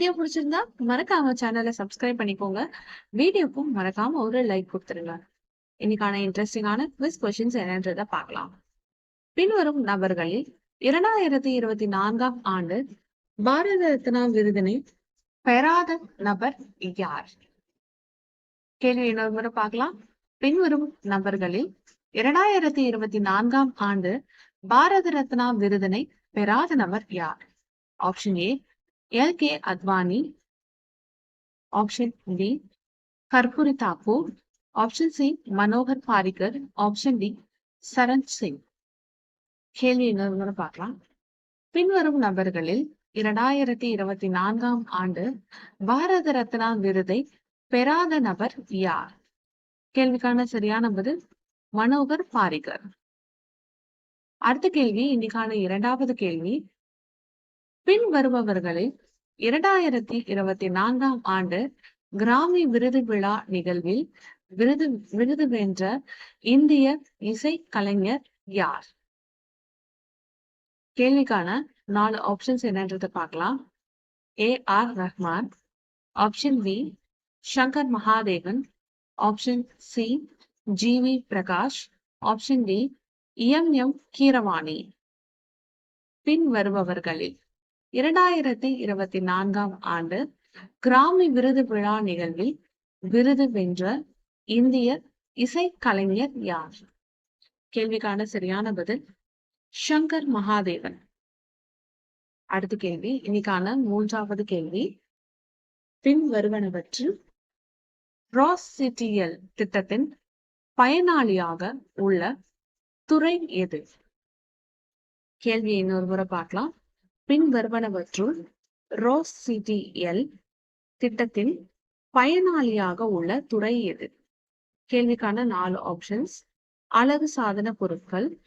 Video பிடிச்சிருந்தா மறக்காம சேனலை சப்ஸ்கிரைப் பண்ணிக்கோங்க. வீடியோக்கும் மறக்காம ஒரு லைக் கொடுத்துருங்க. இன்னைக்கான இன்ட்ரெஸ்டிங்கான குவிஸ் கொஸ்டின்ஸ் என்னன்றதை பார்க்கலாம். பின்வரும் நபர்களில் இரண்டாயிரத்தி இருபத்தி நான்காம் ஆண்டு பாரத ரத்னா விருதினை பெறாத நபர் யார்? கேள்வி இன்னொரு முறை பார்க்கலாம். பின்வரும் நபர்களில் இரண்டாயிரத்தி இருபத்தி நான்காம் ஆண்டு பாரத ரத்னா விருதினை பெறாத நபர் யார்? Option A L K Advani option D Karpoori Thakur option C Manohar Parrikar option D Charan Singh கேள்வி என்னன்னு பார்க்கலாம். பின்வரும் நபர்களில் இரண்டாயிரத்தி இருபத்தி நான்காம் ஆண்டு பாரத ரத்னா விருதை பெறாத நபர் யார்? கேள்விக்கான சரியான பதில் மனோகர் பாரிகர் அடுத்த கேள்வி இன்னைக்கான இரண்டாவது கேள்வி பின் வருபவர்களை இரண்டாயிரத்தி இருபத்தி நான்காம் ஆண்டு கிராமி விருது விழா நிகழ்வில் விருது விருது வென்ற இந்திய இசை கலைஞர் யார்? கேள்விக்கான நாலு ஆப்ஷன்ஸ் என்னன்றதை பார்க்கலாம். A R Rahman. Option B Shankar Mahadevan. Option C G V Prakash. Option D M M Keeravani. பின் வருபவர்களில் இரண்டாயிரத்தி இருபத்தி நான்காம் ஆண்டு கிராமி விருது விழா நிகழ்வில் விருது வென்ற இந்திய இசை கலைஞர் யார்? கேள்விக்கான சரியான பதில் சங்கர் மகாதேவன். அடுத்த கேள்வி இன்னைக்கான மூன்றாவது கேள்வி. பின் வருவனவற்றில் ராஸ் சிட்டிஎல் திட்டத்தின் பயனாளியாக உள்ள துறை எது? கேள்வியை இன்னொரு முறை பார்க்கலாம். பின் வருவனவற்றுள் ரோஸ் சிடிஎல் திட்டத்தின் பயனாளியாக உள்ள துறை எது? கேள்விக்கான நாலு ஆப்ஷன்ஸ் அழகு சாதன பொருட்கள்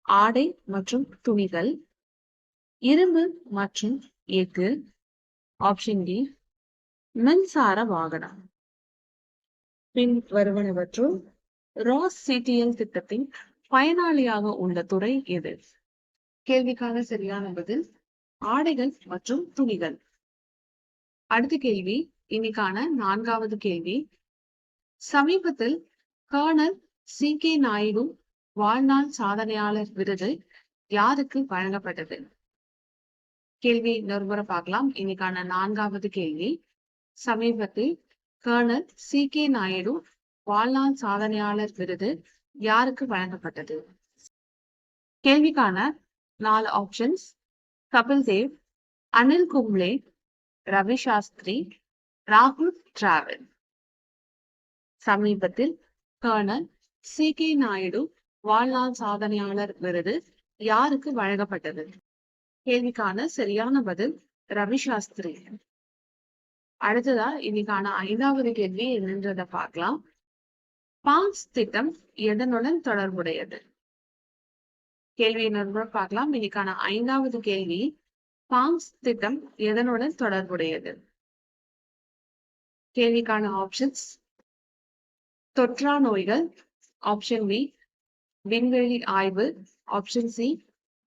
ஆடை மற்றும் துணிகள் இரும்பு மற்றும் எஃகு. ஆப்ஷன் டி மின்சார வாகனம். பின் வருவனவற்றுள் ராஸ் சிடிஎல் திட்டத்தின் பயனாளியாக உள்ள துறை எது? கேள்விக்கான சரியான பதில் ஆடைகள் மற்றும் துணிகள். அடுத்த கேள்வி இன்னைக்கான நான்காவது கேள்வி. சமீபத்தில் கர்னல் சி. கே. நாயுடு வாழ்நாள் சாதனையாளர் விருது யாருக்கு வழங்கப்பட்டது? கேள்வி இன்னொரு பார்க்கலாம். இன்னைக்கான நான்காவது கேள்வி. சமீபத்தில் கர்னல் சி. கே. நாயுடு வாழ்நாள் சாதனையாளர் விருது யாருக்கு வழங்கப்பட்டது? கேள்விக்கான நாலு ஆப்ஷன்ஸ் கபில் தேவ் அனில் கும்ளே ரவி சாஸ்திரி ராகுல் டிராவல். சமீபத்தில் கர்னல் சி கே நாயுடு வாழ்நாள் சாதனையாளர் விருது யாருக்கு வழங்கப்பட்டது? கேள்விக்கான சரியான பதில் ரவி சாஸ்திரி. அடுத்ததா இன்னைக்கான ஐந்தாவது கேள்வி என்னன்றத பார்க்கலாம். பாங்ஸ் திட்டம் எதனுடன் தொடர்புடையது? கேள்வியினர் இன்னொரு பார்க்கலாம். இன்னைக்கான ஐந்தாவது கேள்வி பாம்ஸ் திட்டம் எதனுடன் தொடர்புடையது? கேள்விக்கான ஆப்ஷன்ஸ் தொற்றா நோய்கள் ஆப்ஷன் பி விண்வெளி ஆய்வு ஆப்ஷன் சி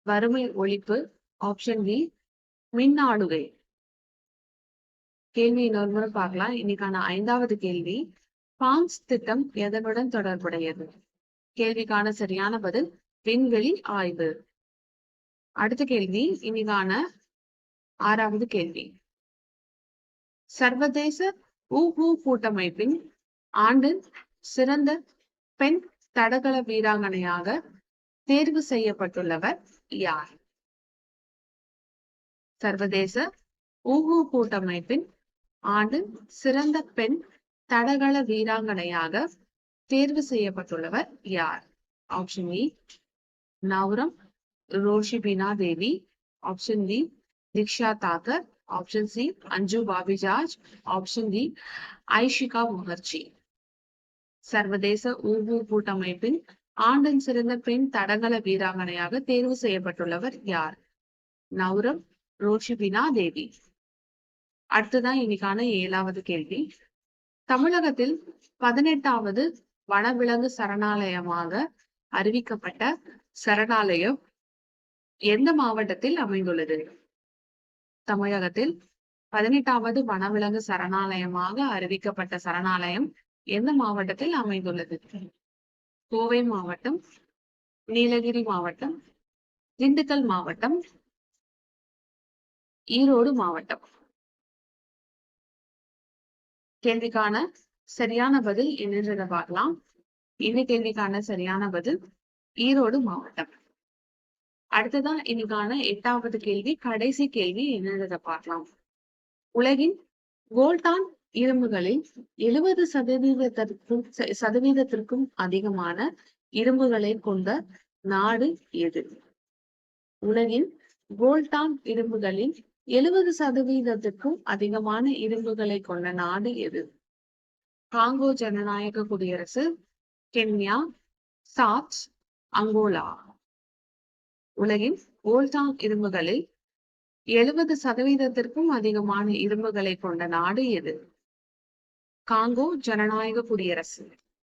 வறுமை ஒழிப்பு ஆப்ஷன் பி மின் ஆளுகை கேள்வி இன்னொரு முறை பார்க்கலாம். இன்னைக்கான ஐந்தாவது கேள்வி பாம்ஸ் திட்டம் எதனுடன் தொடர்புடையது? கேள்விக்கான சரியான பதில் விண்வெளி ஆய்வு. அடுத்த கேள்வி இனிதான ஆறாவது கேள்வி. சர்வதேச ஊஹூ கூட்டமைப்பின் ஆண்டு சிறந்த பெண் தடகள வீராங்கனையாக தேர்வு செய்யப்பட்டுள்ளவர் யார்? சர்வதேச ஊஹூ கூட்டமைப்பின் ஆண்டு சிறந்த பெண் தடகள வீராங்கனையாக தேர்வு செய்யப்பட்டுள்ளவர் யார்? Option E Naorem Roshibina Devi option D Diksha Thakkar option C Anju Bobby George option D Aishika Mukherjee சர்வதேச ஊவு கூட்டமைப்பின் ஆண்டின் சிறந்த பெண் தடகள வீராங்கனையாக தேர்வு செய்யப்பட்டுள்ளவர் யார்? நவ்ரம் ரோஷிபினா தேவி அடுத்ததான் இன்னைக்கான ஏழாவது கேள்வி. தமிழகத்தில் பதினெட்டாவது வனவிலங்கு சரணாலயமாக அறிவிக்கப்பட்ட சரணாலயம் எந்த மாவட்டத்தில் அமைந்துள்ளது? தமிழகத்தில் பதினெட்டாவது வனவிலங்கு சரணாலயமாக அறிவிக்கப்பட்ட சரணாலயம் எந்த மாவட்டத்தில் அமைந்துள்ளது? கோவை மாவட்டம் நீலகிரி மாவட்டம் திண்டுக்கல் மாவட்டம் ஈரோடு மாவட்டம். கேள்விக்கான சரியான பதில் என்னன்றத பார்க்கலாம். இந்த கேள்விக்கான சரியான பதில் ஈரோடு மாவட்டம். அடுத்ததா இன்னைக்கான எட்டாவது கேள்வி கடைசி கேள்வி என்னன்றத பார்க்கலாம். உலகின் கோல்டான் இரும்புகளில் எழுபது சதவீதத்திற்கும் சதவீதத்திற்கும் அதிகமான இரும்புகளை கொண்ட நாடு எது? உலகின் கோல்டான் இரும்புகளில் எழுபது சதவீதத்திற்கும் அதிகமான இரும்புகளை கொண்ட நாடு எது? காங்கோ ஜனநாயக குடியரசு கென்யா சாட் அங்கோலா. உலகின் கோல்டான் இரும்புகளில் எழுபது சதவீதத்திற்கும் அதிகமான இரும்புகளை கொண்ட நாடு எது? காங்கோ ஜனநாயக குடியரசு.